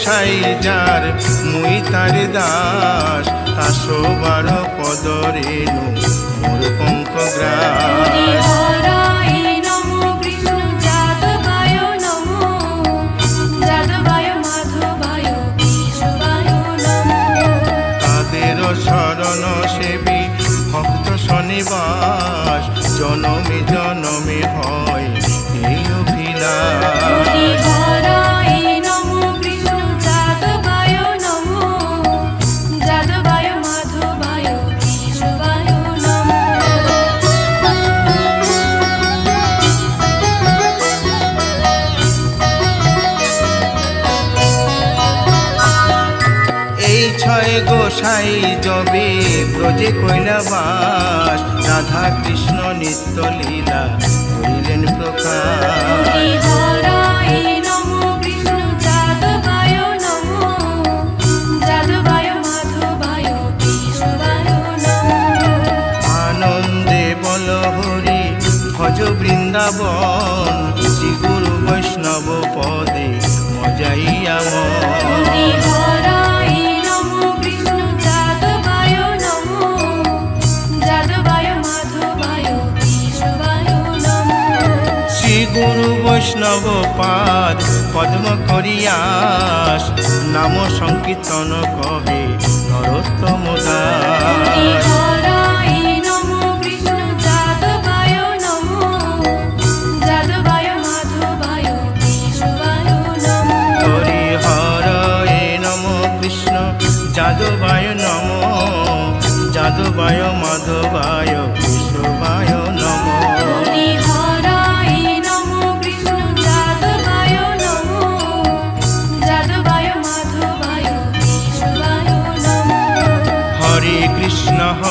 গোসাই যার মুই তার দাস। তাসো বার পদ রেণু মোর পঙ্ক গ্রাস। শরণ সেবী ভক্ত শনিবাস। জনমে গোসাই যবে ব্রজে কৈলাবাস রাধা কৃষ্ণ নিত্য লীলা করিলেন প্রকাশ। হরি বৈষ্ণব পাদ পদ্ম করিয়াস নাম সংকীর্তন কহে নরোত্তম দাস। যাদবায় নমো। যাদবায় মাধবায়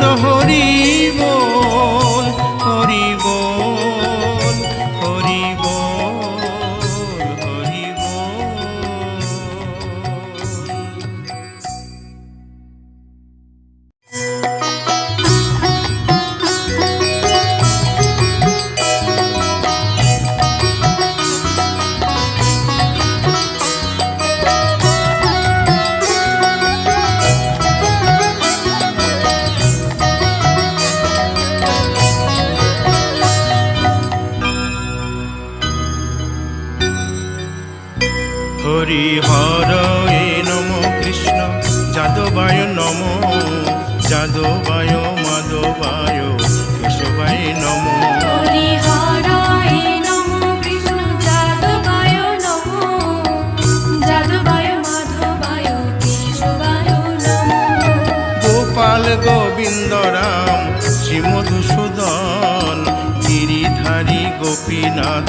no. হরি হরয়ে নম কৃষ্ণ। যাদবায় নম যাদবায় মাধবায় কেশবায় নম। হরি হরায় নমো কৃষ্ণ যাদবায় নমো। যাদবায় মাধবায় কেশবায় নমো। গোপাল গোবিন্দ রাম শ্রীমধুসূদন গিরিধারী গোপীনাথ।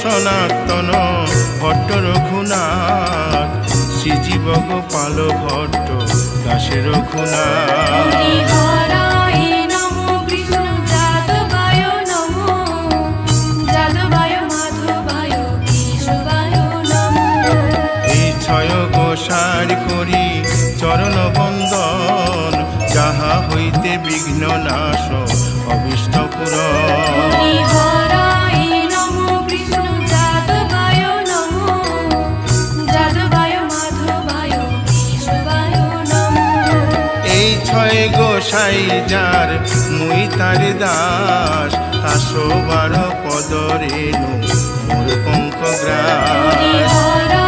সনাতন ভট্ট রঘুনাথ। শ্রীজীব গোপাল ভট্ট দাসে রঘুনাথ। করি চরণ বন্দন যাহা হইতে বিঘ্ন নাশ অবিষ্ট পুরন গোসাই যার মুই তার দাস। আসো বারো পদরে নো মোর পঙ্ক গ্রাস